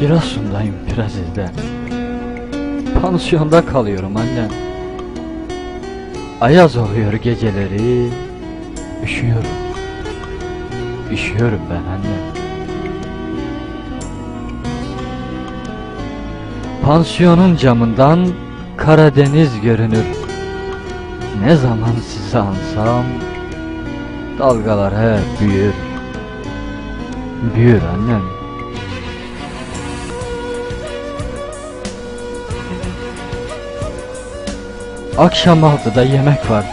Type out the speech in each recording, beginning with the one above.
Giresun'dayım izle. Pansiyonda kalıyorum annem. Ayaz oluyor geceleri. Üşüyorum. Üşüyorum ben annem. Pansiyonun camından Karadeniz görünür. Ne zaman sizi ansam dalgalar hep büyür. Büyür annem. Akşam altıda yemek var.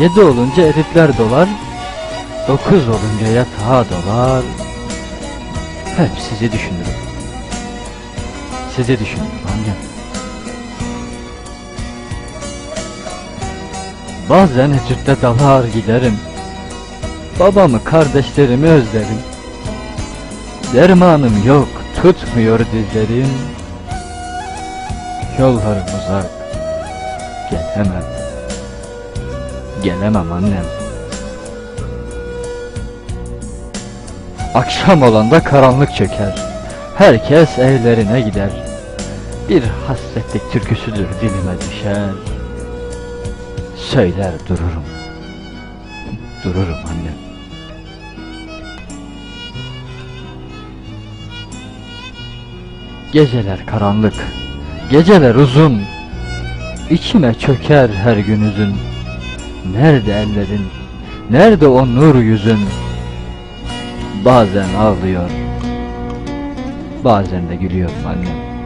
Yedi olunca erikler dolar. Dokuz olunca yatağa dolar. Hep sizi düşünürüm. Sizi düşünürüm annem. Bazen etütte dalar giderim. Babamı kardeşlerimi özlerim. Dermanım yok tutmuyor dizlerim. Yollarım uzak. Gelemem. Gelemem annem. Akşam olanda karanlık çöker. Herkes evlerine gider. Bir hasretlik türküsüdür dilime düşer. Söyler dururum. Dururum annem. Geceler karanlık. Geceler uzun. İçime çöker her gün üzün. Nerede ellerin? Nerede o nur yüzün? Bazen ağlıyor. Bazen de gülüyorum annem.